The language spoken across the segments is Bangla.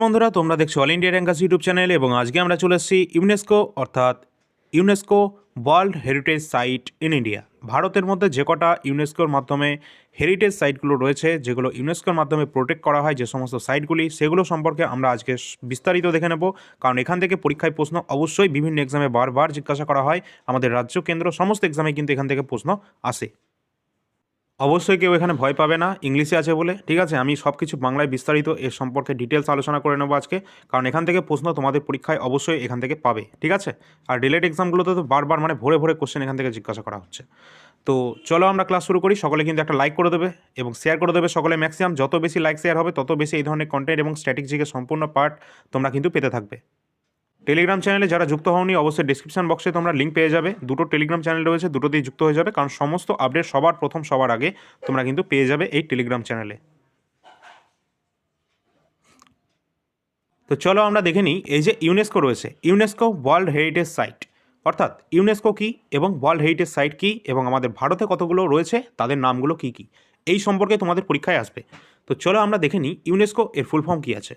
বন্ধুরা, তোমরা দেখছ all India rankers YouTube channel এবং আজকে আমরা চলে এসেছি ইউনেস্কো অর্থাৎ UNESCO world heritage site in India ভারতের মধ্যে যে কটা ইউনেস্কোর মাধ্যমে হেরিটেজ সাইটগুলো রয়েছে, যেগুলো ইউনেস্কোর মাধ্যমে প্রোটেক্ট করা হয়, যে সমস্ত সাইটগুলি সেগুলো সম্পর্কে আমরা আজকে বিস্তারিত দেখে নেব। কারণ এখান থেকে পরীক্ষায় প্রশ্ন অবশ্যই বিভিন্ন এক্সামে বারবার জিজ্ঞাসা করা হয়। আমাদের রাজ্য, কেন্দ্র, সমস্ত এক্সামে কিন্তু এখান থেকে প্রশ্ন আসে। অবশ্যই কেউ এখানে ভয় পাবে না, ইংলিশে আছে বলে, ঠিক আছে? আমি সব কিছু বাংলায় বিস্তারিত এর সম্পর্কে ডিটেলস আলোচনা করে নেব আজকে, কারণ এখান থেকে প্রশ্ন তোমাদের পরীক্ষায় অবশ্যই এখান থেকে পাবে, ঠিক আছে? আর ডিলেট এক্সামগুলোতে তো বারবার মানে ভরে ভরে কোশ্চেন এখান থেকে জিজ্ঞাসা করা হচ্ছে। তো চলো আমরা ক্লাস শুরু করি, সকলে কিন্তু একটা লাইক করে দেবে এবং শেয়ার করে দেবে সকলে ম্যাক্সিমাম যত বেশি লাইক শেয়ার হবে, তত বেশি এই ধরনের কন্টেন্ট এবং স্ট্র্যাটেজিকে সম্পূর্ণ পার্ট তোমরা কিন্তু পেতে থাকবে। টেলিগ্রাম চ্যানেলে যারা যুক্ত হওনি, অবশ্যই ডিসক্রিপশন বক্সে তোমরা লিঙ্ক পেয়ে যাবে। দুটো টেলিগ্রাম চ্যানেল রয়েছে, দুটোতেই যুক্ত হয়ে যাবে। কারণ সমস্ত আপডেট সবার প্রথম, সবার আগে তোমরা কিন্তু পেয়ে যাবে এই টেলিগ্রাম চ্যানেলে তো চলো আমরা দেখে নিই, এই যে ইউনেস্কো রয়েছে ইউনেস্কো ওয়ার্ল্ড হেরিটেজ সাইট অর্থাৎ ইউনেস্কো কি এবং ওয়ার্ল্ড হেরিটেজ সাইট কি এবং আমাদের ভারতে কতগুলো রয়েছে, তাদের নামগুলো কি কি? এই সম্পর্কে তোমাদের পরীক্ষায় আসবে। তো চলো আমরা দেখে নিই ইউনেস্কো এর ফুল ফর্ম কী আছে।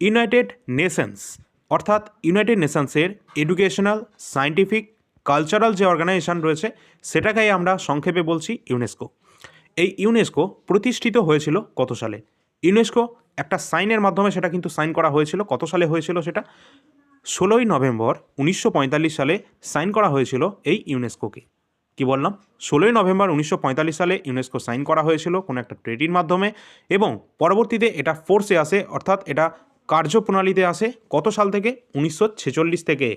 ইউনাইটেড নেশনস অর্থাৎ ইউনাইটেড নেশনসের এডুকেশনাল সায়েন্টিফিক কালচারাল যে অর্গানাইজেশন রয়েছে, সেটাকেই আমরা সংক্ষেপে বলছি ইউনেস্কো এই ইউনেস্কো প্রতিষ্ঠিত হয়েছিল কত সালে? ইউনেস্কো একটা সাইনের মাধ্যমে সেটা কিন্তু সাইন করা হয়েছিল। কত সালে হয়েছিল সেটা? ষোলোই নভেম্বর উনিশশো পঁয়তাল্লিশ সালে সাইন করা হয়েছিল এই ইউনেস্কোকে কি বললাম? ষোলোই নভেম্বর উনিশশো পঁয়তাল্লিশ সালে ইউনেস্কো সাইন করা হয়েছিল কোনো একটা ট্রেডির মাধ্যমে এবং পরবর্তীতে এটা ফোর্সে আসে, অর্থাৎ এটা কার্যপ্রণালীতে আসে কত সাল থেকে? উনিশশো ছেচল্লিশ থেকে।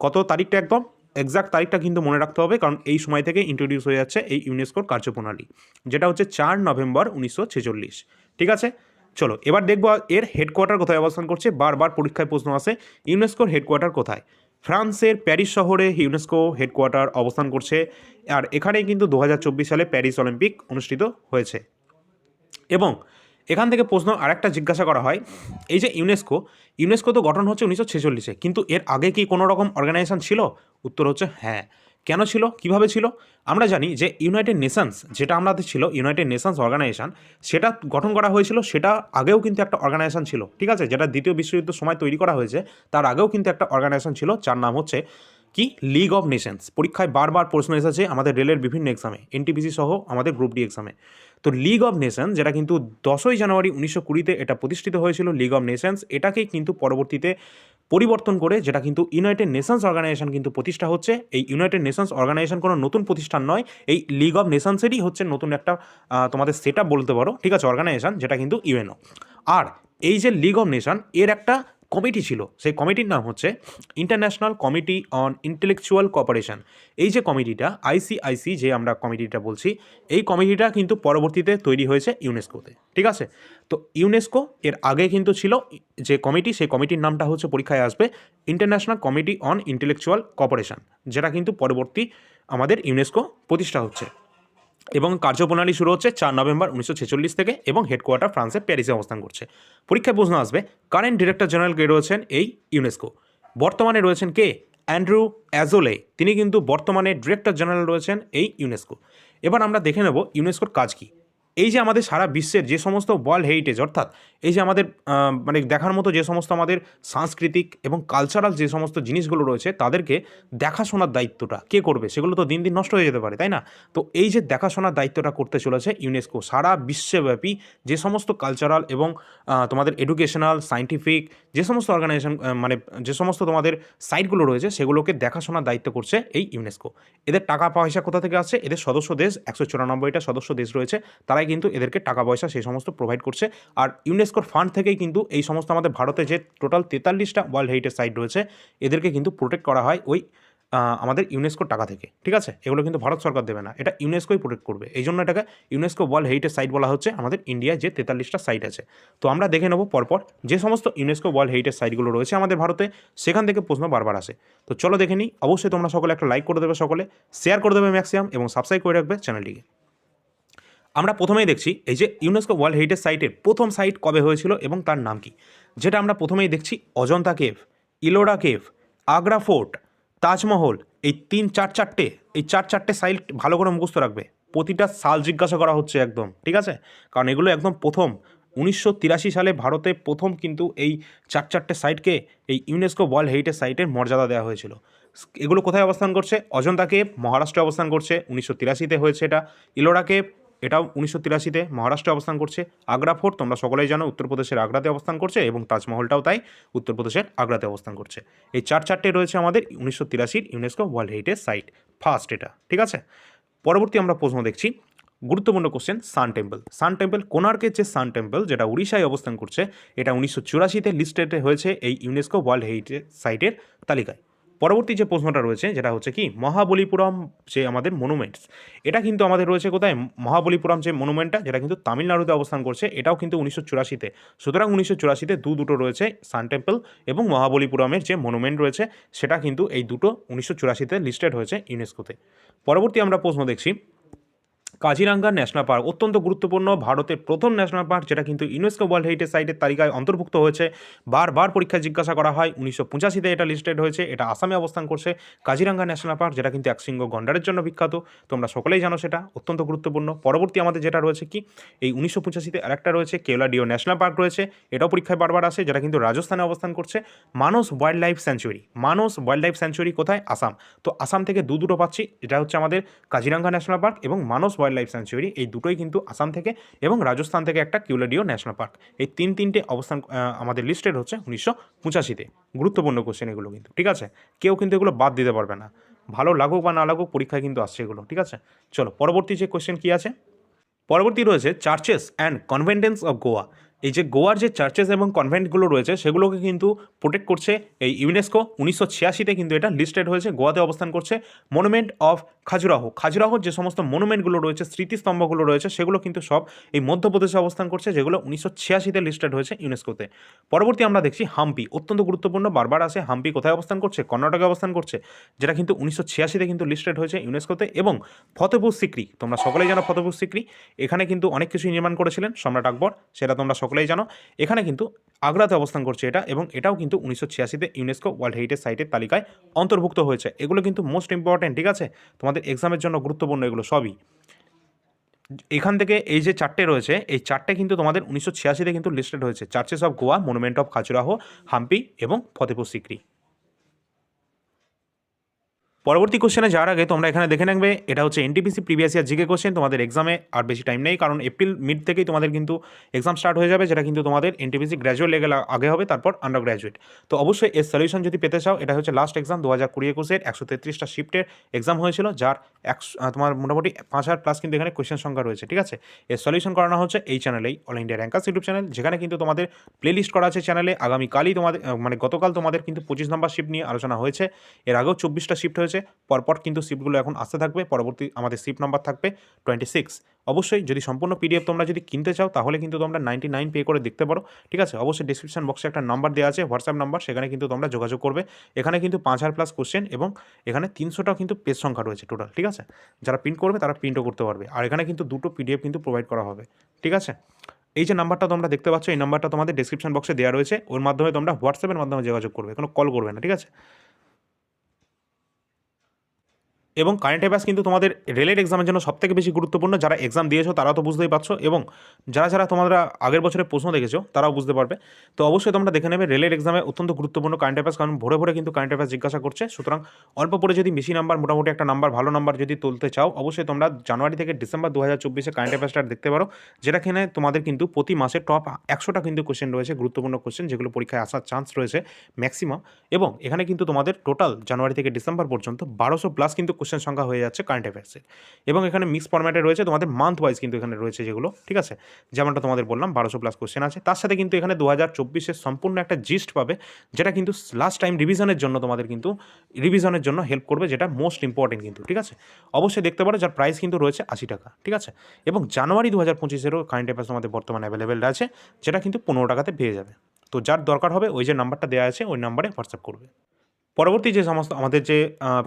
কত তারিখটা একদম? এক্সাক্ট তারিখটা কিন্তু মনে রাখতে হবে কারণ এই সময় থেকে ইন্ট্রোডিউস হয়ে যাচ্ছে এই ইউনেস্কোর কার্যপ্রণালী, যেটা হচ্ছে চার নভেম্বর উনিশশো ছেচল্লিশ। ঠিক আছে? চলো, এবার দেখব এর হেডকোয়ার্টার কোথায় অবস্থান করছে। বারবার পরীক্ষায় প্রশ্ন আসে ইউনেস্কোর হেডকোয়ার্টার কোথায়? ফ্রান্সের প্যারিস শহরে ইউনেস্কো হেডকোয়ার্টার অবস্থান করছে আর এখানেই কিন্তু দু হাজার চব্বিশ সালে প্যারিস অলিম্পিক অনুষ্ঠিত হয়েছে। এবং এখান থেকে প্রশ্ন আরেকটা জিজ্ঞাসা করা হয়, এই যে ইউনেস্কো ইউনেস্কো তো গঠন হচ্ছে উনিশশো ছেচল্লিশে, কিন্তু এর আগে কি কোনো রকম অর্গানাইজেশন ছিল? উত্তর হচ্ছে হ্যাঁ। কেন ছিল? কীভাবে ছিল? আমরা জানি যে ইউনাইটেড নেশনস যেটা আমাদের ছিল ইউনাইটেড নেশনস অর্গানাইজেশন সেটা গঠন করা হয়েছিল, সেটা আগেও কিন্তু একটা অর্গানাইজেশন ছিল, ঠিক আছে? যেটা দ্বিতীয় বিশ্বযুদ্ধের সময় তৈরি করা হয়েছে, তার আগেও কিন্তু একটা অর্গানাইজেশন ছিল, যার নাম হচ্ছে কি? লিগ অফ নেশনস পরীক্ষায় বারবার প্রশ্ন এসেছে আমাদের রেলের বিভিন্ন এক্সামে এনটিপিসি সহ আমাদের গ্রুপ ডি এক্সামে তো লিগ অফ নেশন যেটা কিন্তু দশই জানুয়ারি উনিশশো কুড়িতে এটা প্রতিষ্ঠিত হয়েছিল লিগ অফ নেশনস এটাকেই কিন্তু পরবর্তীতে পরিবর্তন করে, যেটা কিন্তু ইউনাইটেড নেশনস অর্গানাইজেশন কিন্তু প্রতিষ্ঠা হচ্ছে। এই ইউনাইটেড নেশনস অর্গানাইজেশন কোনো নতুন প্রতিষ্ঠান নয়, এই লিগ অফ নেশনসেরই হচ্ছে নতুন একটা তোমাদের সেট বলতে পারো, ঠিক আছে অর্গানাইজেশন যেটা কিন্তু ইউএনও আর এই যে লিগ অফ নেশন এর একটা কমিটি ছিল, সেই কমিটির নাম হচ্ছে international committee on intellectual cooperation এই যে কমিটিটা আইসিআইসি যে আমরা কমিটিটা বলছি, এই কমিটিটা কিন্তু পরবর্তীতে তৈরি হয়েছে ইউনেস্কোতে ঠিক আছে? তো ইউনেস্কো এর আগে কিন্তু ছিল যে কমিটি সেই কমিটির নামটা হচ্ছে পরীক্ষায় আসবে international committee on intellectual cooperation যেটা কিন্তু পরবর্তী আমাদের ইউনেস্কো প্রতিষ্ঠা হচ্ছে। এবং কার্যপ্রণালী শুরু হচ্ছে চার নভেম্বর উনিশশো ছেচল্লিশ থেকে এবং হেডকোয়ার্টার ফ্রান্সের প্যারিসে অবস্থান করছে। পরীক্ষায় প্রশ্ন আসবে, কারেন্ট ডিরেক্টর জেনারেল কে রয়েছেন এই ইউনেস্কো? বর্তমানে রয়েছেন কে? অ্যান্ড্রু অ্যাজোলে। তিনি কিন্তু বর্তমানে ডিরেক্টর জেনারেল রয়েছেন এই ইউনেস্কো। এবার আমরা দেখে নেব ইউনেস্কোর কাজ কী। এই যে আমাদের সারা বিশ্বের যে সমস্ত ওয়ার্ল্ড হেরিটেজ অর্থাৎ এই যে আমাদের মানে দেখার মতো যে সমস্ত আমাদের সাংস্কৃতিক এবং কালচারাল যে সমস্ত জিনিসগুলো রয়েছে, তাদেরকে দেখাশোনার দায়িত্বটা কে করবে? সেগুলো তো দিন দিন নষ্ট হয়ে যেতে পারে, তাই না? তো এই যে দেখাশোনার দায়িত্বটা করতে চলেছে ইউনেস্কো সারা বিশ্বব্যাপী যে সমস্ত কালচারাল এবং তোমাদের এডুকেশনাল সায়েন্টিফিক যে সমস্ত অর্গানাইজেশন মানে যে সমস্ত তোমাদের সাইটগুলো রয়েছে, সেগুলোকে দেখাশোনার দায়িত্ব করছে এই ইউনেস্কো এদের টাকা পয়সা কোথা থেকে আসছে? এদের সদস্য দেশ, একশো চুরানব্বইটা সদস্য দেশ রয়েছে তারাই কিন্তু এদেরকে টাকা পয়সা সেই সমস্ত প্রোভাইড করছে। আর ইউনেস্কোর ফান্ড থেকেই কিন্তু এই সমস্ত আমাদের ভারতে যে টোটাল তেতাল্লিশটা ওয়ার্ল্ড হেরিটেজ সাইট রয়েছে, এদেরকে কিন্তু প্রোটেক্ট করা হয় ওই আমাদের ইউনেস্কোর টাকা থেকে। ঠিক আছে? এগুলো কিন্তু ভারত সরকার দেবে না। এটা ইউনেস্কোই প্রোটেক্ট করবে। এই জন্য এটাকে ইউনেস্কো ওয়ার্ল্ড হেরিটেজ সাইট বলা হচ্ছে। আমাদের ইন্ডিয়ায় যে তেতাল্লিশটা সাইট আছে। তো আমরা দেখে নেব পরপর যে সমস্ত ইউনেস্কো ওয়ার্ল্ড হেরিটেজ সাইটগুলো রয়েছে আমাদের ভারতে, সেখান থেকে প্রশ্ন বারবার আসে। তো চলো দেখে নিই। অবশ্যই তোমরা সকলে একটা লাইক করে দেবে সকলে শেয়ার করে দেবে ম্যাক্সিমাম এবং সাবস্ক্রাইব করে রাখবে চ্যানেলটিকে আমরা প্রথমেই দেখছি এই যে ইউনেস্কো ওয়ার্ল্ড হেরিটেজ সাইটের প্রথম সাইট কবে হয়েছিল এবং তার নাম কি? যেটা আমরা প্রথমেই দেখছি Ajanta cave, Ellora cave, Agra fort, Taj Mahal, এই তিন চার চারটে, এই চার চারটে সাইট ভালো করে মুখস্থ রাখবে। প্রতিটা সাল জিজ্ঞাসা করা হচ্ছে একদম, ঠিক আছে? কারণ এগুলো একদম প্রথম। উনিশশো তিরাশি সালে ভারতে প্রথম কিন্তু এই চার চারটে সাইটকে এই ইউনেস্কো ওয়ার্ল্ড হেরিটেজ সাইটের মর্যাদা দেওয়া হয়েছিল। এগুলো কোথায় অবস্থান করছে? অজন্তা কেভ, মহারাষ্ট্রে অবস্থান করছে। উনিশশো তিরাশিতে হয়েছে এটা। ইলোরা কেভ এটাও উনিশশো তিরাশিতে মহারাষ্ট্রে অবস্থান করছে, আগ্রা ফোর্ট, তোমরা সকলেই জানো উত্তরপ্রদেশের আগ্রাতে অবস্থান করছে এবং তাজমহলটাও তাই উত্তরপ্রদেশের আগ্রাতে অবস্থান করছে। এই চার চারটে রয়েছে আমাদের উনিশশো তিরাশির UNESCO world heritage site, first এটা, ঠিক আছে? পরবর্তী আমরা প্রশ্ন দেখছি, গুরুত্বপূর্ণ question, sun temple. Sun temple কোনার্কের যে সান টেম্পল যেটা উড়িষ্যায় অবস্থান করছে, এটা উনিশশো চুরাশিতে লিস্টেড হয়েছে এই ইউনেস্কো ওয়ার্ল্ড হেরিটেজ সাইটের তালিকায়। পরবর্তী যে প্রশ্নটা রয়েছে, যেটা হচ্ছে কি, মহাবলীপুরম যে আমাদের মনুমেন্টস এটা কিন্তু আমাদের রয়েছে কোথায়? মহাবলীপুরম যে মনুমেন্টটা যেটা কিন্তু তামিলনাড়ুতে অবস্থান করছে, এটাও কিন্তু উনিশশো চুরাশিতে। সুতরাং উনিশশো চুরাশিতে দু দুটো রয়েছে, সান টেম্পল এবং মহাবলীপুরমের যে মনুমেন্ট রয়েছে, সেটা কিন্তু এই দুটো উনিশশো চুরাশিতে লিস্টেড হয়েছে ইউনেস্কোতে পরবর্তী আমরা প্রশ্ন দেখছি কাজিরাঙ্গা ন্যাশনাল পার্ক। অত্যন্ত গুরুত্বপূর্ণ ভারতের প্রথম ন্যাশনাল পার্ক, যেটা কিন্তু ইউনেস্কো ওয়ার্ল্ড হেরিটেজ সাইটের তালিকায় অন্তর্ভুক্ত হয়েছে। বারবার পরীক্ষা জিজ্ঞাসা করা হয়, উনিশশো পঁচাশিতে এটা লিস্টেড হয়েছে, এটা আসামে অবস্থান করছে। কাজিরাঙ্গা ন্যাশনাল পার্ক, যেটা কিন্তু একশৃঙ্গ গন্ডারের জন্য বিখ্যাত, তোমরা সকলেই জানো সেটা, অত্যন্ত গুরুত্বপূর্ণ। পরবর্তী আমাদের যেটা রয়েছে কি, এই উনিশশো পঁচাশিতে আরেকটা রয়েছে কেওলা ডিও ন্যাশনাল পার্ক রয়েছে, এটাও পরীক্ষায় বারবার আসে, যেটা কিন্তু রাজস্থানে অবস্থান করছে। Manas wildlife sanctuary Manas wildlife sanctuary কোথায়? আসাম। তো আসাম থেকে দু দুটো পাচ্ছি, এটা হচ্ছে আমাদের কাজিরাঙ্গা ন্যাশনাল পার্ক এবং মানস ওয়াইল্ড লাইফ স্যাঞ্চুরি এই দুটোই কিন্তু আসাম থেকে এবং রাজস্থান থেকে একটা কিউলাডিও ন্যাশনাল পার্ক। এই তিন তিনটে অবস্থান আমাদের লিস্টেড হচ্ছে উনিশশো পঁচাশিতে। গুরুত্বপূর্ণ কোশ্চেন এগুলো কিন্তু, ঠিক আছে? কেউ কিন্তু এগুলো বাদ দিতে পারবে না। ভালো লাগুক বা না লাগুক, পরীক্ষায় কিন্তু আসছে এগুলো, ঠিক আছে? চলো, পরবর্তী যে কোশ্চেন কী আছে? পরবর্তী রয়েছে churches and convents of Goa এই যে গোয়ার যে চার্চেস এবং কনভেন্টগুলো রয়েছে, সেগুলোকে কিন্তু প্রোটেক্ট করছে এই ইউনেস্কো উনিশশো ছিয়াশিতে কিন্তু এটা লিস্টেড হয়েছে গোয়াতে অবস্থান করছে। Monument of Khajuraho. খাজুরাহর যে সমস্ত মনুমেন্টগুলো রয়েছে, স্মৃতিস্তম্ভগুলো রয়েছে, সেগুলো কিন্তু সব এই মধ্যপ্রদেশে অবস্থান করছে, যেগুলো উনিশশো ছিয়াশিতে লিস্টেড হয়েছে ইউনেস্কোতে পরবর্তী আমরা দেখছি হাম্পি। অত্যন্ত গুরুত্বপূর্ণ। বারবার আসে হাম্পি কোথায় অবস্থান করছে? কর্ণাটকে অবস্থান করছে, যেটা কিন্তু উনিশশো ছিয়াশিতে কিন্তু লিস্টেড হয়েছে ইউনেস্কোতে এবং ফতেপুর সিক্রি, তোমরা সকলেই জানো ফতেপুর সিক্রি, এখানে কিন্তু অনেক কিছুই নির্মাণ করেছিলেন সম্রাট আকবর, সেটা তোমরা সকলেই জানো। এখানে কিন্তু আগ্রাতে অবস্থান করছে এটা, এবং এটাও কিন্তু উনিশশো ছিয়াশিতে ইউনেস্কো ওয়ার্ল্ড হেরিটেজ সাইটের তালিকায় অন্তর্ভুক্ত হয়েছে। এগুলো কিন্তু মোস্ট ইম্পর্টেন্ট ঠিক আছে? তোমাদের এক্সামের জন্য গুরুত্বপূর্ণ এগুলো, সবই। এখান থেকে এই যে চারটে রয়েছে, এই চারটে কিন্তু তোমাদের উনিশশো ছিয়াশিতে কিন্তু লিস্টেড হয়েছে। Churches of Goa monument of Khajuraho Hampi এবং ফতেপুর সিক্রি পরবর্তী কোশ্চেনে যাওয়ার আগে তোমরা এখানে দেখে নেবে, এটা হচ্ছে NTPC previous year GK question তোমাদের এক্সামে আর বেশি টাইম নেই, কারণ এপ্রিল মিড থেকেই তোমাদের কিন্তু এক্সাম স্টার্ট হয়ে যাবে, যেটা কিন্তু তোমাদের এনটিপিসি গ্র্যাজুয়েট লেভেল আগে হবে, তারপর আন্ডার গ্র্যাজুয়েট তো অবশ্যই এর সলিউশন যদি পেতে চাও, এটা হচ্ছে লাস্ট এক্সাম দু হাজার কুড়ি একুশের একশো তেত্রিশটা শিফটের এক্সাম হয়েছিল, যার একশো তোমার মোটামুটি পাঁচ হাজার প্লাস কিন্তু এখানে কোয়েশ্চেন সংখ্যা রয়েছে, ঠিক আছে? এর সলিউশন করানো হচ্ছে এই চ্যানেলেই all India rankers YouTube channel যেখানে কিন্তু তোমাদের প্লেলিস্ট করা আছে চ্যানেলে আগামীকালই তোমাদের মানে গতকাল তোমাদের কিন্তু পঁচিশ নম্বর শিফট নিয়ে আলোচনা হয়েছে। এর আগেও চব্বিশটা শিফট হয়েছে পরপর কিন্তু শিফটগুলো এখন আসতে থাকবে, পরবর্তী আমাদের শিফট নাম্বার থাকবে টোয়েন্টি সিক্স অবশ্যই যদি সম্পূর্ণ পিডিএফ তোমরা যদি কিনতে চাও, তাহলে কিন্তু তোমরা নাইনটি নাইন পে করে দেখতে পারো, ঠিক আছে? অবশ্যই ডিসক্রিপশন বক্সে একটা নাম্বার দেওয়া আছে হোয়াটসঅ্যাপ নাম্বার সেখানে কিন্তু তোমরা যোগাযোগ করবে। এখানে কিন্তু পাঁচ হাজার প্লাস কোশ্চেন এবং এখানে তিনশোটাও কিন্তু পেজ সংখ্যা রয়েছে টোটাল ঠিক আছে? যারা প্রিন্ট করবে, তারা প্রিন্টও করতে পারবে। আর এখানে কিন্তু দুটো পিডিএফ কিন্তু প্রোভাইড করা হবে, ঠিক আছে? এই যে নাম্বারটা তোমরা দেখতে পাচ্ছ, এই নাম্বারটা তোমাদের ডিসক্রিপশন বক্সে দেওয়া রয়েছে। ওর মাধ্যমে তোমরা হোয়াটসঅ্যাপের মাধ্যমে যোগাযোগ করবে, কোনো কল করবে না, ঠিক আছে? এবং কারেন্ট অ্যাফেয়ার্স কিন্তু তোমাদের রেলের এক্সামের জন্য সবথেকে বেশি গুরুত্বপূর্ণ। যারা এক্সাম দিয়েছ, তারাও তো বুঝতেই পারছ এবং যারা যারা তোমরা আগের বছরের প্রশ্ন দেখেছ, তারাও বুঝতে পারবে। তো অবশ্যই তোমরা দেখে নেবে রেলের এক্সামে অত্যন্ত গুরুত্বপূর্ণ কারেন্ট অ্যাফেয়ার্স কারণ ভরে ভরে কিন্তু কারেন্ট অ্যাফেয়ার্স জিজ্ঞাসা করছে। সুতরাং অল্প পরে যদি বেশি নাম্বার মোটামুটি একটা নাম্বার ভালো নাম্বার যদি তুলতে চাও, অবশ্যই তোমরা জানুয়ারি থেকে ডিসেম্বর দু হাজার চব্বিশে কারেন্ট অ্যাফেয়ার্সটা দেখতে পারো, যেটা কিনে তোমাদের কিন্তু প্রতি মাসে টপ একশোটা কিন্তু কোশ্চেন রয়েছে, গুরুত্বপূর্ণ কোশ্চেন যেগুলো পরীক্ষায় আসার চান্স রয়েছে ম্যাক্সিমাম এবং এখানে কিন্তু তোমাদের টোটাল জানুয়ারি থেকে ডিসেম্বর পর্যন্ত বারোশো প্লাস কিন্তু কোশ্চেন সংখ্যা হয়ে যাচ্ছে কারেন্ট অ্যাফেয়ার্সের এবং এখানে মিক্স ফরম্যাটে রয়েছে, তোমাদের মান্থ ওয়াইজ কিন্তু এখানে রয়েছে যেগুলো, ঠিক আছে? যেমনটা তোমাদের বললাম, বারোশো প্লাস কোশ্চেন আছে। তার সাথে কিন্তু এখানে দু হাজার চব্বিশের সম্পূর্ণ একটা জিস্ট পাবে, যেটা কিন্তু লাস্ট টাইম রিভিশনের জন্য তোমাদের কিন্তু রিভিশনের জন্য হেল্প করবে, যেটা মোস্ট ইম্পর্টেন্ট কিন্তু, ঠিক আছে? অবশ্যই দেখতে পারো, যার প্রাইস কিন্তু রয়েছে আশি টাকা, ঠিক আছে? এবং জানুয়ারি দু হাজার পঁচিশেরও কারেন্ট অ্যাফেয়ার্স তোমাদের বর্তমানে অ্যাভেলেবেল আছে, যেটা কিন্তু পনেরো টাকাতে পেয়ে যাবে। তো যার দরকার হবে, ওই যে নাম্বারটা দেওয়া আছে, ওই নাম্বারে হোয়াটসঅ্যাপ করবে। পরবর্তী যে সমস্ত, আমাদের যে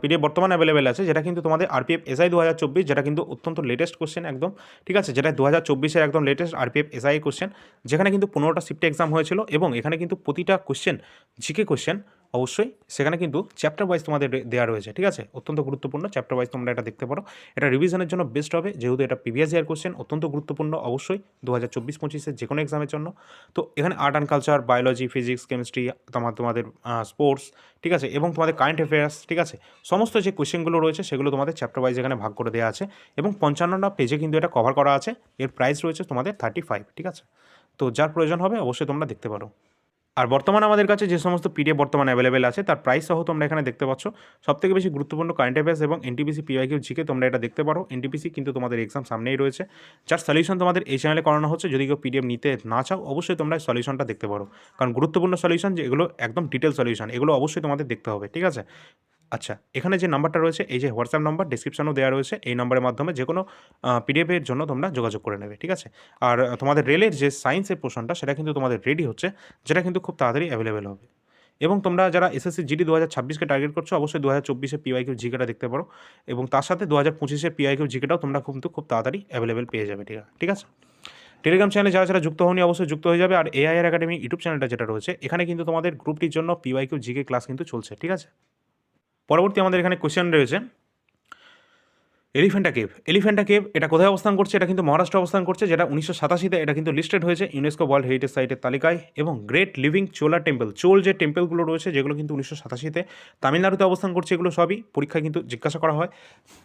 পিডিএফ বর্তমানে অ্যাভেলেবেল আছে, যেটা কিন্তু তোমাদের আরপিএফ এসআই দু হাজার চব্বিশ, যেটা কিন্তু অত্যন্ত লেটেস্ট কোশ্চেন একদম, ঠিক আছে? যেটা দু হাজার চব্বিশের একদম লেটেস্ট আরপিএফ এসআই কোশ্চেন যেখানে কিন্তু পনেরোটা শিফটে এক্সাম হয়েছিল এবং এখানে কিন্তু প্রতিটা কোশ্চেন জিকে কোশ্চেন অবশ্যই সেখানে কিন্তু চ্যাপ্টার ওয়াইজ তোমাদের দেওয়া রয়েছে, ঠিক আছে? অত্যন্ত গুরুত্বপূর্ণ চ্যাপ্টার ওয়াইজ তোমরা এটা দেখতে পারো। এটা রিভিশনের জন্য বেস্ট হবে, যেহেতু এটা প্রিভিয়াস ইয়ার কোশ্চেন অত্যন্ত গুরুত্বপূর্ণ অবশ্যই দু হাজার চব্বিশ পঁচিশের যে কোনো এক্সামের জন্য। তো এখানে art and culture biology physics chemistry তোমার, তোমাদের স্পোর্টস ঠিক আছে? এবং তোমাদের কারেন্ট অ্যাফেয়ার্স ঠিক আছে? সমস্ত যে কোশ্চেনগুলো রয়েছে সেগুলো তোমাদের চ্যাপ্টার ওয়াইজ এখানে ভাগ করে দেওয়া আছে। এবং পঞ্চান্নটা পেজে কিন্তু এটা কভার করা আছে। এর প্রাইস রয়েছে তোমাদের থার্টি ফাইভ ঠিক আছে? তো যার প্রয়োজন হবে অবশ্যই তোমরা দেখতে পারো। আর বর্তমানে আমাদের কাছে যে সমস্ত পিডিএফ বর্তমানে অ্যাভেলেবেল আছে, তার প্রাইস সহ তোমরা এখানে দেখতে পাচ্ছ। সবথেকে বেশি গুরুত্বপূর্ণ কারেন্ট অ্যাফেয়ার্স এবং এনটিপিসি পিওয়াইকিউ জিকে তোমরা এটা দেখতে পারো। এনটিপিসি কিন্তু তোমাদের এক্সাম সামনেই রয়েছে। যার সলিউশন তোমাদের এই চ্যানেলে করানো হচ্ছে, যদি কেউ পিডিএফ নিতে না চাও, অবশ্যই তোমরা সলিউশনটা দেখতে পারো। কারণ গুরুত্বপূর্ণ সলিউশন যে এগুলো একদম ডিটেল সলিউশন এগুলো অবশ্যই তোমাদের দেখতে হবে, ঠিক আছে? আচ্ছা এখানে যে নাম্বারটা রয়েছে, এই যে হোয়াটসঅ্যাপ নাম্বার ডিসক্রিপশনও দেওয়া রয়েছে, এই নাম্বারের মাধ্যমে যে কোনো পিডিএফের জন্য তোমরা যোগাযোগ করে নেবে, ঠিক আছে? আর তোমাদের রেলের যে সায়েন্সের পোর্শনটা সেটা কিন্তু তোমাদের রেডি হচ্ছে, যেটা কিন্তু খুব তাড়াতাড়ি অ্যাভেলেবেল হবে। এবং তোমরা যারা এসএসসি জিডি দু হাজার ছাব্বিশকে টার্গেট করছ, অবশ্যই দু হাজার চব্বিশে পিওয়াইকিউ জিকেটা দেখতে পারো এবং তার সাথে দু হাজার পঁচিশের পিওয়াইকিউ জিকেটাও তোমরা কিন্তু খুব তাড়াতাড়ি অ্যাভেলেবেল পেয়ে যাবে, ঠিক আছে? ঠিক আছে? টেলিগ্রাম চ্যানেলে যারা যারা যুক্ত হয়নি অবশ্যই যুক্ত হয়ে যাবে আর এআইআর একাডেমি ইউটিউব চ্যানেলটা যেটা রয়েছে, এখানে কিন্তু তোমাদের গ্রুপটির জন্য পিওয়াইকিউ জিকে ক্লাস কিন্তু চলছে, ঠিক আছে? পরবর্তী আমাদের এখানে কোশ্চেন রয়েছে। এলিফেন্টা কেভ এলিফেন্টা কেভ এটা কোথায় অবস্থান করছে? এটা কিন্তু মহারাষ্ট্র অবস্থান করছে, যেটা উনিশশো সাতাশিতে এটা কিন্তু লিস্টেড হয়েছে ইউনেস্কো ওয়ার্ল্ড হেরিটেজ সাইটের তালিকায় এবং great living Chola temple Chola যে টেম্পলগুলো রয়েছে, যেগুলো কিন্তু উনিশশো সাতাশিতে তামিলনাড়ুতে অবস্থান করছে, এগুলো সবই পরীক্ষায় কিন্তু জিজ্ঞাসা করা হয়।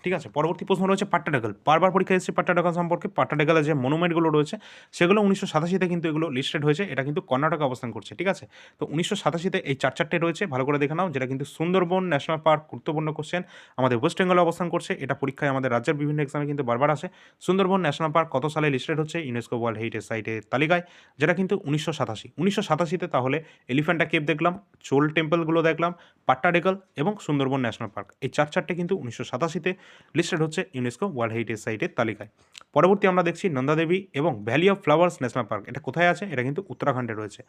ঠিক আছে, পরবর্তী প্রশ্ন রয়েছে পাট্টাডাগল বারবার পরীক্ষা এসেছে পাট্টাডাগল সম্পর্কে। পাট্টাডাগলের যে মনুমেন্টগুলো রয়েছে, সেগুলো উনিশশো সাতাশিতে কিন্তু এগুলো লিস্টেড হয়েছে, এটা কিন্তু কর্ণাটকে অবস্থান করছে। ঠিক আছে, তো উনিশশো সাতাশিতে এই চার চারটে রয়েছে, ভালো করে দেখে নাও, যেটা কিন্তু সুন্দরবন ন্যাশনাল পার্ক গুরুত্বপূর্ণ কোশ্চেন আমাদের ওয়েস্ট বেঙ্গলে অবস্থান করছে, এটা পরীক্ষায় আমাদের রাজ্যের বিভিন্ন এক্সামে কিন্তু বারবার আসে। সুন্দরবন ন্যাশনাল পার্ক কত সালে লিস্টেড হচ্ছে ইউনেস্কো ওয়ার্ল্ড হেরিটেজ সাইটের তালিকায়, যেটা কিন্তু উনিশশো সাতাশি। উনিশশো সাতাশিতে তাহলে এলিফ্যান্টা কেপ দেখলাম, চোল টেম্পলগুলো দেখলাম পাট্টাডেকল এবং সুন্দরবন ন্যাশনাল পার্ক এই চার চারটে কিন্তু উনিশশো সাতাশিতে লিস্টেড হচ্ছে ইউনেস্কো ওয়ার্ল্ড হেরিটেজ সাইটের তালিকায়। পরবর্তী আমরা দেখছি নন্দাদেবী এবং valley of flowers national park এটা কোথায় আছে? এটা কিন্তু উত্তরাখণ্ডে রয়েছে।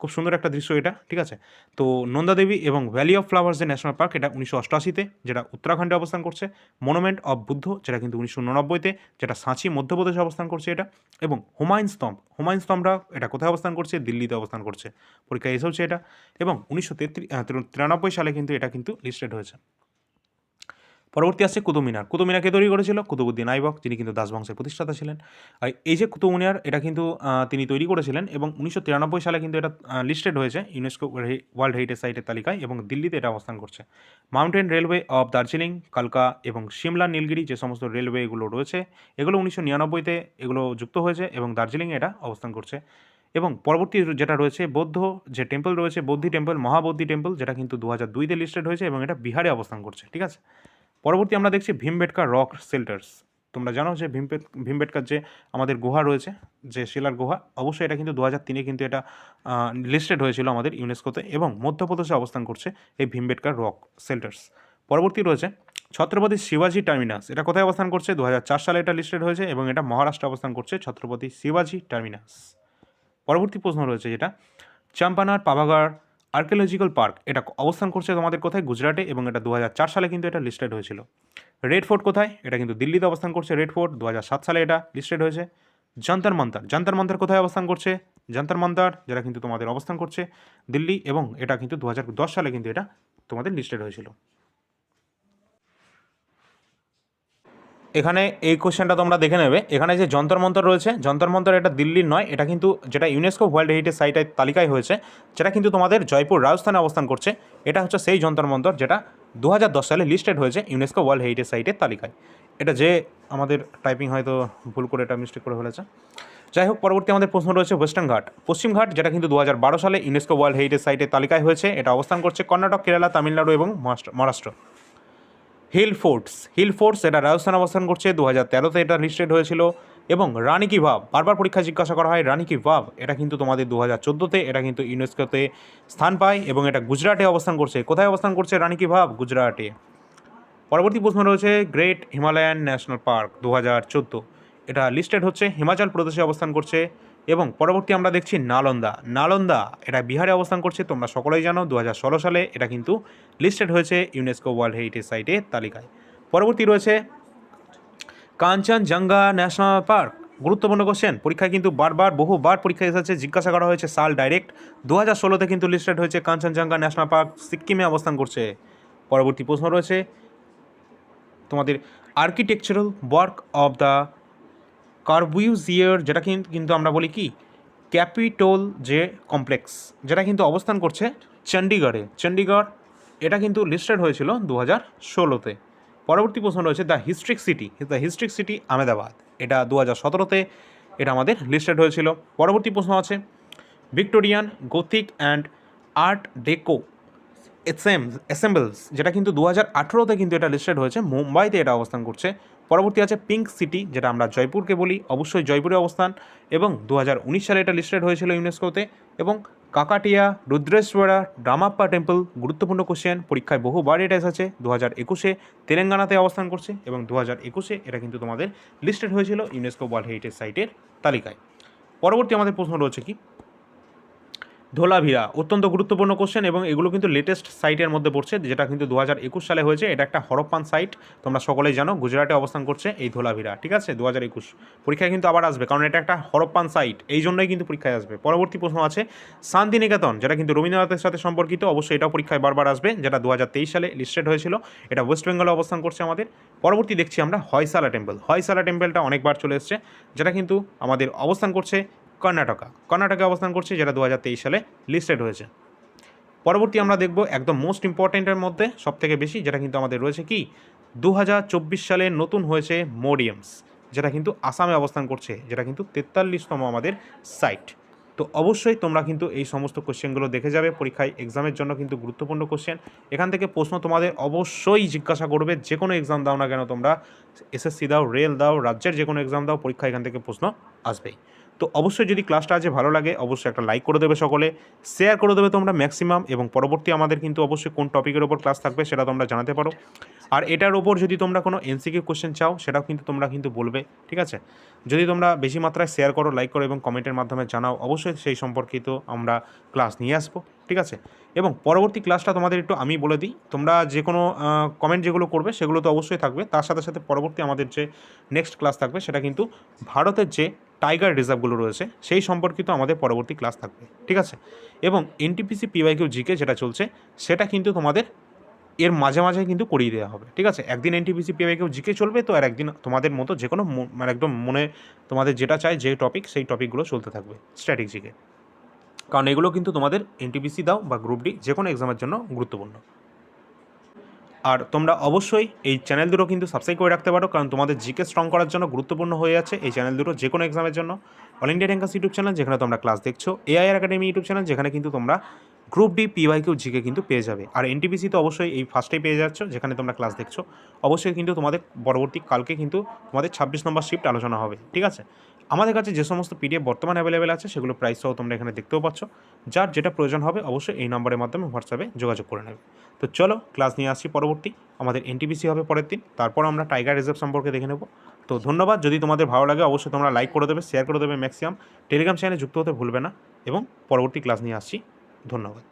খুব সুন্দর একটা দৃশ্য এটা, ঠিক আছে? তো নন্দাদেবী এবং ভ্যালি অফ ফ্লাওয়ার্স যে ন্যাশনাল পার্ক এটা উনিশশো অষ্টআশিতে যেটা উত্তরাখণ্ডে অবস্থান করছে। মনুমেন্ট অফ বুদ্ধ, যেটা কিন্তু উনিশশো উননব্বইতে যেটা সাঁচি মধ্যপ্রদেশে অবস্থান করছে এটা, এবং হুমায়ুন স্তম্ভ, হুমায়ুন স্তম্ভরা এটা কোথায় অবস্থান করছে? দিল্লিতে অবস্থান করছে। পরীক্ষায় এসেওছে এটা, এবং উনিশশো তিরানব্বই সালে কিন্তু এটা কিন্তু লিস্টেড হয়েছে। পরবর্তী আসছে কুতুব মিনার। কুতুব মিনারকে তৈরি করেছিল? কুতুবুদ্দিন আইবক, যিনি কিন্তু দাস বংশের প্রতিষ্ঠাতা ছিলেন। আর এই যে কুতুব মিনার, এটা কিন্তু তিনি তৈরি করেছিলেন এবং উনিশশো তিরানব্বই সালে কিন্তু এটা লিস্টেড হয়েছে ইউনেস্কো ওয়ার্ল্ড হেরিটেজ সাইটের তালিকায় এবং দিল্লিতে এটা অবস্থান করছে। মাউন্টেন রেলওয়ে অফ দার্জিলিং কালকা এবং সিমলা নীলগিরি যে সমস্ত রেলওয়েগুলো রয়েছে, এগুলো উনিশশো নিরানব্বইতে এগুলো যুক্ত হয়েছে এবং দার্জিলিংয়ে এটা অবস্থান করছে। এবং পরবর্তী যেটা রয়েছে বৌদ্ধ যে টেম্পল রয়েছে, বৌদ্ধি টেম্পল মহাবৌদ্ধি টেম্পল যেটা কিন্তু দু হাজার দুইতে লিস্টেড হয়েছে এবং এটা বিহারে অবস্থান করছে, ঠিক আছে? পরবর্তী আমরা দেখছি ভীমবেটকা রক শেল্টার্স তোমরা জানো যে ভীমপেট ভীমবেটকার যে আমাদের গুহা রয়েছে, যে শিলার গুহা, অবশ্যই এটা কিন্তু দু হাজার তিনে কিন্তু এটা লিস্টেড হয়েছিল আমাদের ইউনেস্কোতে এবং মধ্যপ্রদেশে অবস্থান করছে এই ভীমবেটকার রক শেল্টার্স পরবর্তী রয়েছে ছত্রপতি শিবাজি টার্মিনাস। এটা কোথায় অবস্থান করছে? দু হাজার চার সালে এটা লিস্টেড হয়েছে এবং এটা মহারাষ্ট্রে অবস্থান করছে ছত্রপতি শিবাজি টার্মিনাস। পরবর্তী প্রশ্ন রয়েছে যেটা, চাম্পানার পাভাগার আর্কিওলজিক্যাল পার্ক, এটা অবস্থান করছে তোমাদের কোথায়? গুজরাটে, এবং এটা দু হাজার চার সালে কিন্তু এটা লিস্টেড হয়েছিল। রেড ফোর্ট কোথায়? এটা কিন্তু দিল্লিতে অবস্থান করছে রেড ফোর্ট দু হাজার সাত সালে এটা লিস্টেড হয়েছে। যন্তর মন্তর যন্তর মন্তর কোথায় অবস্থান করছে? যন্তর মন্তর যারা কিন্তু তোমাদের অবস্থান করছে দিল্লি, এবং এটা কিন্তু দু হাজার দশ সালে কিন্তু এটা তোমাদের লিস্টেড হয়েছিল। এখানে এই কোশ্চেনটা তোমরা দেখে নেবে। এখানে যে যন্তর মন্তর রয়েছে, যন্তর মন্তর এটা দিল্লির নয়, এটা কিন্তু যেটা ইউনেস্কো ওয়ার্ল্ড হেরিটেজ সাইটের তালিকায় হয়েছে, যেটা কিন্তু তোমাদের জয়পুর রাজস্থানে অবস্থান করছে। এটা হচ্ছে সেই যন্তর মন্তর যেটা দু হাজার দশ সালে লিস্টেড হয়েছে ইউনেস্কো ওয়ার্ল্ড হেরিটেজ সাইটের তালিকায়। এটা যে আমাদের টাইপিং হয়তো ভুল করে এটা মিস্টেক করে ফেলেছে। যাই হোক, পরবর্তী আমাদের প্রশ্ন রয়েছে ওয়েস্টার্ন ঘাট পশ্চিম ঘাট, যেটা কিন্তু দু হাজার বারো সালে ইউনেস্কো ওয়ার্ল্ড হেরিটেজ সাইটের তালিকায় হয়েছে, এটা অবস্থান করছে কর্ণাটক, কেরালা, তামিলনাড়ু এবং Maharashtra. Hill forts. Hill forts এটা রাজস্থান অবস্থান করছে দু হাজার তেরোতে। এটা লিস্টেড হয়েছিল এবং রানী কি ভাব? বারবার পরীক্ষা জিজ্ঞাসা করা হয়, রানী কি ভাব? এটা কিন্তু তোমাদের দু হাজার চোদ্দোতে, এটা কিন্তু ইউনেস্কোতে স্থান পায় এবং এটা গুজরাটে অবস্থান করছে। কোথায় অবস্থান করছে রানী কি ভাব? গুজরাটে। পরবর্তী প্রশ্ন রয়েছে, গ্রেট হিমালয়ান ন্যাশনাল পার্ক দু হাজার চোদ্দ। এটা লিস্টেড হচ্ছে, হিমাচল প্রদেশে অবস্থান করছে এবং পরবর্তী আমরা দেখছি নালন্দা। নালন্দা, এটা বিহারে অবস্থান করছে, তোমরা সকলেই জানো দু হাজার ষোলো সালে এটা কিন্তু লিস্টেড হয়েছে ইউনেস্কো ওয়ার্ল্ড হেরিটেজ সাইটের তালিকায়। পরবর্তী রয়েছে কাঞ্চনজঙ্ঘা ন্যাশনাল পার্ক। গুরুত্বপূর্ণ কোশ্চেন পরীক্ষায় কিন্তু বারবার, বহুবার পরীক্ষায় এসেছে, জিজ্ঞাসা করা হয়েছে সাল ডাইরেক্ট। দু হাজার ষোলোতে কিন্তু লিস্টেড হয়েছে কাঞ্চনজঙ্ঘা ন্যাশনাল পার্ক, সিকিমে অবস্থান করছে। পরবর্তী প্রশ্ন রয়েছে তোমাদের architectural work of the Corbusier যেটা কিন্তু আমরা বলি কি? ক্যাপিটোল যে কমপ্লেক্স যেটা কিন্তু অবস্থান করছে চণ্ডীগড়ে চণ্ডীগড় এটা কিন্তু লিস্টেড হয়েছিল দু হাজার ষোলোতে। পরবর্তী প্রশ্ন রয়েছে the historic city the historic city Ahmedabad. এটা দু হাজার সতেরোতে এটা আমাদের লিস্টেড হয়েছিল। পরবর্তী প্রশ্ন আছে Victorian Gothic and art deco ensembles যেটা কিন্তু দু হাজার আঠেরোতে কিন্তু এটা লিস্টেড হয়েছে। মুম্বাইতে এটা অবস্থান করছে। পরবর্তী আছে পিঙ্ক সিটি যেটা আমরা জয়পুরকে বলি। অবশ্যই জয়পুরে অবস্থান। এবং দু সালে এটা লিস্টেড হয়েছিল ইউনেস্কোতে এবং কাকাটিয়া, রুদ্রেশ্বরা, রামাপ্পা টেম্পল গুরুত্বপূর্ণ কোশ্চেন পরীক্ষায় বহুবার এটা এসেছে। দু হাজার একুশে তেলেঙ্গানাতে অবস্থান করছে। এবং দু হাজার একুশে এটা কিন্তু তোমাদের লিস্টেড হয়েছিল ইউনেস্কো ওয়ার্ল্ড হেরিটেজ সাইটের তালিকায়। পরবর্তী আমাদের প্রশ্ন রয়েছে কি? ধোলাভিরা অত্যন্ত গুরুত্বপূর্ণ কোশ্চেন এবং এগুলো কিন্তু লেটেস্ট সাইটের মধ্যে পড়ছে, যেটা কিন্তু দু হাজার একুশ সালে হয়েছে। এটা একটা হরপ্পান সাইট তোমরা সকলেই জানো, গুজরাটে অবস্থান করছে এই ধোলাভিরা ঠিক আছে? দু হাজার একুশ। পরীক্ষায় কিন্তু আবার আসবে, কারণ এটা একটা হরপ্পান সাইট এই জন্যই কিন্তু পরীক্ষায় আসবে। পরবর্তী প্রশ্ন আছে, শান্তিনিকেতন, যেটা কিন্তু রবীন্দ্রনাথের সাথে সম্পর্কিত, অবশ্যই এটাও পরীক্ষায় বারবার আসবে, যেটা দু হাজার তেইশ সালে লিস্টেড হয়েছিল, এটা ওয়েস্ট বেঙ্গলে অবস্থান করছে আমাদের। পরবর্তী দেখছি আমরা হয়সালা টেম্পল হয়সালা টেম্পলটা অনেকবার চলে এসছে, যেটা কিন্তু আমাদের অবস্থান করছে কর্ণাটকা। কর্ণাটকে অবস্থান করছে, যেটা দু হাজার তেইশ সালে লিস্টেড হয়েছে। পরবর্তী আমরা দেখব একদম মোস্ট ইম্পর্টেন্টের মধ্যে সব থেকে বেশি, যেটা কিন্তু আমাদের রয়েছে কি? দু হাজার চব্বিশ সালে নতুন হয়েছে মোডিয়ামস যেটা কিন্তু আসামে অবস্থান করছে, যেটা কিন্তু তেতাল্লিশতম আমাদের সাইট তো অবশ্যই তোমরা কিন্তু এই সমস্ত কোশ্চেনগুলো দেখে যাবে, পরীক্ষায় এক্সামের জন্য কিন্তু গুরুত্বপূর্ণ কোশ্চেন এখান থেকে প্রশ্ন তোমাদের অবশ্যই জিজ্ঞাসা করবে যে কোনো এক্সাম দাও না কেন তোমরা এসএসসি দাও রেল দাও, রাজ্যের যে কোনো এক্সাম দাও পরীক্ষা এখান থেকে প্রশ্ন আসবেই। তো অবশ্যই যদি ক্লাসটা আজ ভালো লাগে, অবশ্যই একটা লাইক করে দেবে সকলে শেয়ার করে দেবে তোমরা ম্যাক্সিমাম এবং পরবর্তী আমাদের কিন্তু অবশ্যই কোন টপিকের ওপর ক্লাস থাকবে সেটা তোমরা জানাতে পারো। আর এটার ওপর যদি তোমরা কোনো এনসিকিউ কোশ্চেন চাও, সেটাও কিন্তু তোমরা কিন্তু বলবে, ঠিক আছে? যদি তোমরা বেশি মাত্রায় শেয়ার করো লাইক করো এবং কমেন্টের মাধ্যমে জানাও, অবশ্যই সেই সম্পর্কিত আমরা ক্লাস নিয়ে আসব, ঠিক আছে? এবং পরবর্তী ক্লাসটা তোমাদের একটু আমি বলে দিই, তোমরা যে কোনো কমেন্ট যেগুলো করবে সেগুলো তো অবশ্যই থাকবে, তার সাথে সাথে পরবর্তী আমাদের যে নেক্সট ক্লাস থাকবে সেটা কিন্তু ভারতের যে টাইগার রিজার্ভগুলো রয়েছে, সেই সম্পর্কিত আমাদের পরবর্তী ক্লাস থাকবে, ঠিক আছে? এবং এনটিপিসি পিওয়াইকিউ জিকে যেটা চলছে, সেটা কিন্তু তোমাদের এর মাঝে মাঝে কিন্তু করিয়ে দেওয়া হবে, ঠিক আছে? একদিন এনটিপিসি পিওয়াইকিউ জিকে চলবে তো আর একদিন তোমাদের মতো যে কোনো মানে একদম মনে তোমাদের যেটা চাই যে টপিক সেই টপিকগুলো চলতে থাকবে স্ট্র্যাটিক জিকে কারণ এগুলো কিন্তু তোমাদের এনটিপিসি দাও বা গ্রুপ ডি যে কোনো এক্সামের জন্য গুরুত্বপূর্ণ। আর তোমরা অবশ্যই এই চ্যানেল দুটো কিন্তু সাবস্ক্রাইব করে রাখতে পারো, কারণ তোমাদের জিকে স্ট্রং করার জন্য গুরুত্বপূর্ণ হয়ে আছে এই চ্যানেল দুটো যে কোনো এক্সামের জন্য। All India rankers YouTube channel যেখানে তোমরা ক্লাস দেখছ এআইআর একাডেমি ইউটিউব চ্যানেল যেখানে কিন্তু তোমরা গ্রুপ ডি পিওয়াইকিউ জিকে কিন্তু পেয়ে যাবে। আর এনটিপিসি তো অবশ্যই এই ফার্স্টেই পেয়ে যাচ্ছ, যেখানে তোমরা ক্লাস দেখছ। অবশ্যই কিন্তু তোমাদের পরবর্তী কালকে কিন্তু তোমাদের ছাব্বিশ নম্বর শিফট আলোচনা হবে, ঠিক আছে? আমাদের কাছে যে সমস্ত পিডিএফ বর্তমান অ্যাভেলেবেল আছে, সেগুলো প্রাইস সহ তোমরা এখানে দেখতেও পাচ্ছ। যার যেটা প্রয়োজন হবে, অবশ্যই এই নম্বরের মাধ্যমে হোয়াটসঅ্যাপে যোগাযোগ করে নেবে। তো চলো ক্লাস নিয়ে আসছি পরবর্তী। আমাদের এনটিপিসি হবে পরের দিন। তারপর আমরা টাইগার রিজার্ভ সম্পর্কে দেখে নেব। তো ধন্যবাদ। যদি তোমাদের ভালো লাগে, অবশ্যই তোমরা লাইক করে দেবে শেয়ার করে দেবে ম্যাক্সিমাম টেলিগ্রাম চ্যানেলে যুক্ত হতে ভুলবে না। এবং পরবর্তী ক্লাস নিয়ে আসছি। ধন্যবাদ।